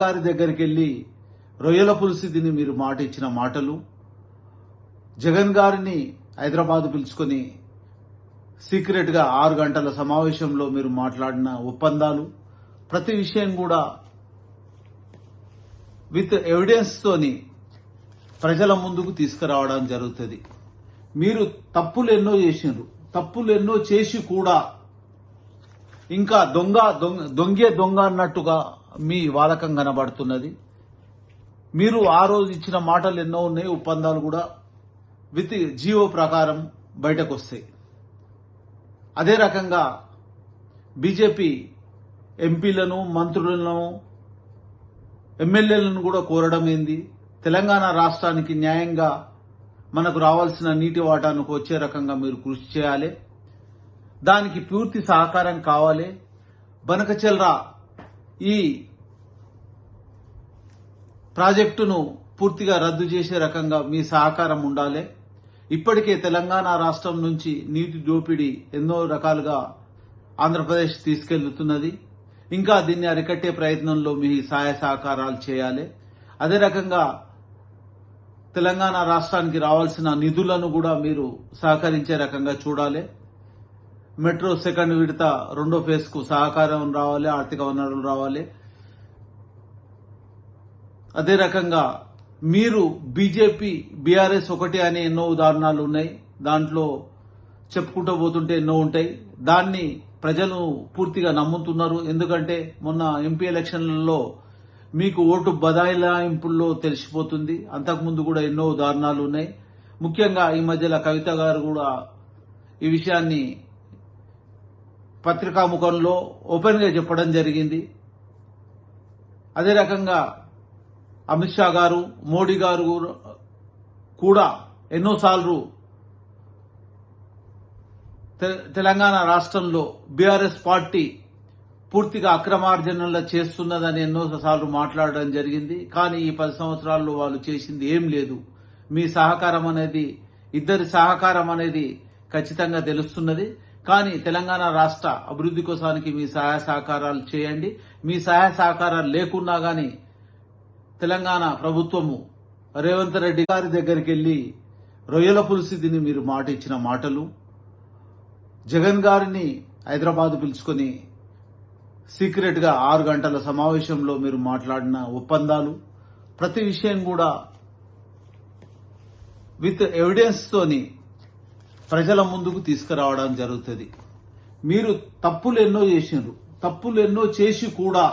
గారి దగ్గరికి వెళ్ళి రొయ్యల పులుసు తిని మీరు మాట ఇచ్చిన మాటలు జగన్ గారిని హైదరాబాద్ పిలుచుకొని సీక్రెట్గా ఆరు గంటల సమావేశంలో మీరు మాట్లాడిన ఒప్పందాలు ప్రతి విషయం కూడా విత్ ఎవిడెన్స్ తోని ప్రజల ముందుకు తీసుకురావడం జరుగుతుంది. మీరు తప్పులు ఎన్నో చేసినారు తప్పులు ఎన్నో చేసి కూడా ఇంకా దొంగ దొంగ దొంగే దొంగ అన్నట్టుగా మీ వాదకం కనబడుతున్నది. మీరు ఆ రోజు ఇచ్చిన మాటలు ఎన్నో ఉన్నాయి ఒప్పందాలు కూడా. విత్ జీవో ప్రకారం బయటకు వస్తాయి అదే రకంగా బీజేపీ ఎంపీలను మంత్రులను ఎమ్మెల్యేలను కూడా కోరడం ఏంది? తెలంగాణ రాష్ట్రానికి న్యాయంగా మనకు రావాల్సిన నీటి వాటానికి వచ్చే రకంగా మీరు కృషి చేయాలి. దానికి పూర్తి సహకారం కావాలి. బనకచెల్రా ఈ ప్రాజెక్టును పూర్తిగా రద్దు చేసే రకంగా మీ సహకారం ఉండాలి. ఇప్పటికే తెలంగాణ రాష్ట్రం నుంచి నీటి దోపిడీ ఎన్నో రకాలుగా ఆంధ్రప్రదేశ్ తీసుకెళ్తున్నది. ఇంకా దీన్ని అరికట్టే ప్రయత్నంలో మీ సహాయ సహకారాలు చేయాలి. అదే రకంగా తెలంగాణ రాష్ట్రానికి రావాల్సిన నిధులను కూడా మీరు సహకరించే రకంగా చూడాలి. మెట్రో సెకండ్ విడత రెండో ఫేజ్కు సహకారం రావాలి ఆర్థిక వనరులు రావాలి. అదే రకంగా మీరు బీజేపీ బీఆర్ఎస్ ఒకటి అనే ఎన్నో ఉదాహరణలు ఉన్నాయి. దాంట్లో చెప్పుకుంటూ పోతుంటే ఎన్నో ఉంటాయి. దాన్ని ప్రజలు పూర్తిగా నమ్ముతున్నారు. ఎందుకంటే మొన్న ఎంపీ ఎలక్షన్లలో మీకు ఓటు బదాయిలాయింపుల్లో తెలిసిపోతుంది. అంతకుముందు కూడా ఎన్నో ఉదాహరణలు ఉన్నాయి. ముఖ్యంగా ఈ మధ్యలో కవిత గారు కూడా ఈ విషయాన్ని పత్రికాముఖంలో ఓపెన్గా చెప్పడం జరిగింది. అదే రకంగా అమిత్ షా గారు మోడీ గారు కూడా ఎన్నోసార్లు తె- తెలంగాణ రాష్ట్రంలో బీఆర్ఎస్ పార్టీ పూర్తిగా అక్రమార్జనలు చేస్తున్నదని ఎన్నోసార్లు మాట్లాడడం జరిగింది. కానీ ఈ పది సంవత్సరాల్లో వాళ్ళు చేసింది ఏం లేదు. మీ సహకారం అనేది ఇద్దరి సహకారం అనేది ఖచ్చితంగా తెలుస్తున్నది. కానీ తెలంగాణ రాష్ట్ర అభివృద్ధి కోసానికి మీ సహాయ సహకారాలు చేయండి. మీ సహాయ సహకారాలు లేకున్నా కానీ తెలంగాణ ప్రభుత్వము రేవంత్ రెడ్డి గారి దగ్గరికి వెళ్ళి రొయ్యల పులుసు తిని మీరు మాట ఇచ్చిన మాటలు జగన్ గారిని హైదరాబాద్ పిలుచుకొని సీక్రెట్గా ఆరు గంటల సమావేశంలో మీరు మాట్లాడిన ఒప్పందాలు ప్రతి విషయం కూడా విత్ ఎవిడెన్స్ తోని ప్రజల ముందుకు తీసుకురావడం జరుగుతుంది. మీరు తప్పులు ఎన్నో చేసినారు తప్పులు ఎన్నో చేసి కూడా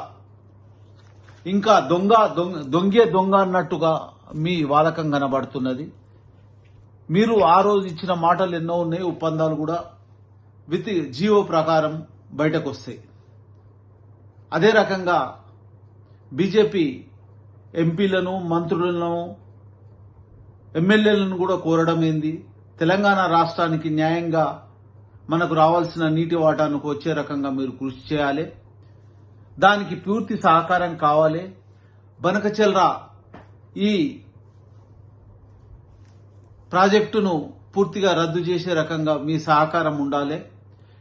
ఇంకా దొంగ దొంగ దొంగే దొంగ అన్నట్టుగా మీ వాదకం కనబడుతున్నది. మీరు ఆ రోజు ఇచ్చిన మాటలు ఎన్నో ఉన్నాయి ఒప్పందాలు కూడా విత్ జీవో ప్రకారం బయటకు వస్తాయి అదే రకంగా బీజేపీ ఎంపీలను మంత్రులను ఎమ్మెల్యేలను కూడా కోరడం ఏంది? తెలంగాణ రాష్ట్రానికి న్యాయంగా మనకు రావాల్సిన నీటి వాటానికి వచ్చే రకంగా మీరు కృషి చేయాలి. దానికి పూర్తి సహకారం కావాలి. బనకచెల్రా ఈ ప్రాజెక్టును పూర్తిగా రద్దు చేసే రకంగా మీ సహకారం ఉండాలి.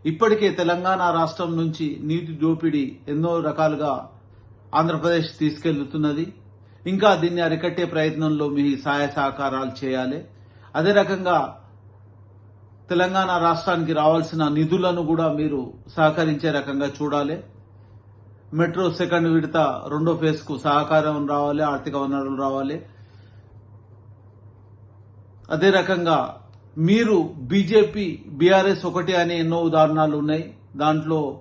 ఇప్పటికే తెలంగాణ రాష్ట్రం నుంచి నీటి దోపిడీ ఎన్నో రకాలుగా ఆంధ్రప్రదేశ్ తీసుకెళ్తున్నది. ఇంకా దీన్ని అరికట్టే ప్రయత్నంలో మీ సహాయ సహకారాలు చేయాలి. అదే రకంగా తెలంగాణ రాష్ట్రానికి రావాల్సిన నిధులను కూడా మీరు సహకరించే రకంగా చూడాలి. మెట్రో సెకండ్ విడత రెండో ఫేజ్కు సహకారం రావాలి ఆర్థిక వనరులు రావాలి. అదే రకంగా మీరు బీజేపీ బీఆర్ఎస్ ఒకటి అనే ఎన్నో ఉదాహరణలు ఉన్నాయి. దాంట్లో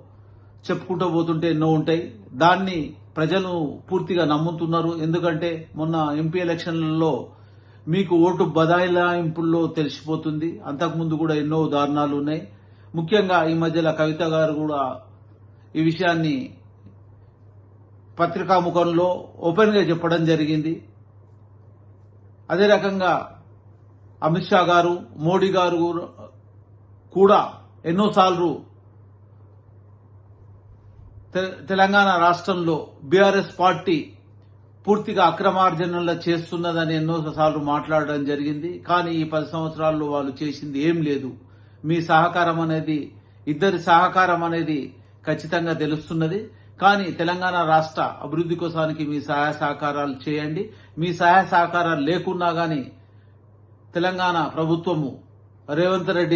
చెప్పుకుంటూ పోతుంటే ఎన్నో ఉంటాయి. దాన్ని ప్రజలు పూర్తిగా నమ్ముతున్నారు. ఎందుకంటే మొన్న ఎంపీ ఎలక్షన్లలో మీకు ఓటు బదాయిలాయింపుల్లో తెలిసిపోతుంది. అంతకుముందు కూడా ఎన్నో ఉదాహరణలు ఉన్నాయి. ముఖ్యంగా ఈ మధ్యలో కవిత గారు కూడా ఈ విషయాన్ని పత్రికాముఖంలో ఓపెన్గా చెప్పడం జరిగింది. అదే రకంగా అమిత్ షా గారు మోడీ గారు కూడా ఎన్నోసార్లు తె- తెలంగాణ రాష్ట్రంలో బీఆర్ఎస్ పార్టీ పూర్తిగా అక్రమార్జనలు చేస్తున్నదని ఎన్నోసార్లు మాట్లాడడం జరిగింది. కానీ ఈ పది సంవత్సరాల్లో వాళ్ళు చేసింది ఏం లేదు. మీ సహకారం అనేది ఇద్దరి సహకారం అనేది ఖచ్చితంగా తెలుస్తున్నది. కానీ తెలంగాణ రాష్ట్ర అభివృద్ధి కోసానికి మీ సహాయ సహకారాలు చేయండి. మీ సహాయ సహకారాలు లేకున్నా గాని తెలంగాణ ప్రభుత్వము రేవంత్ రెడ్డి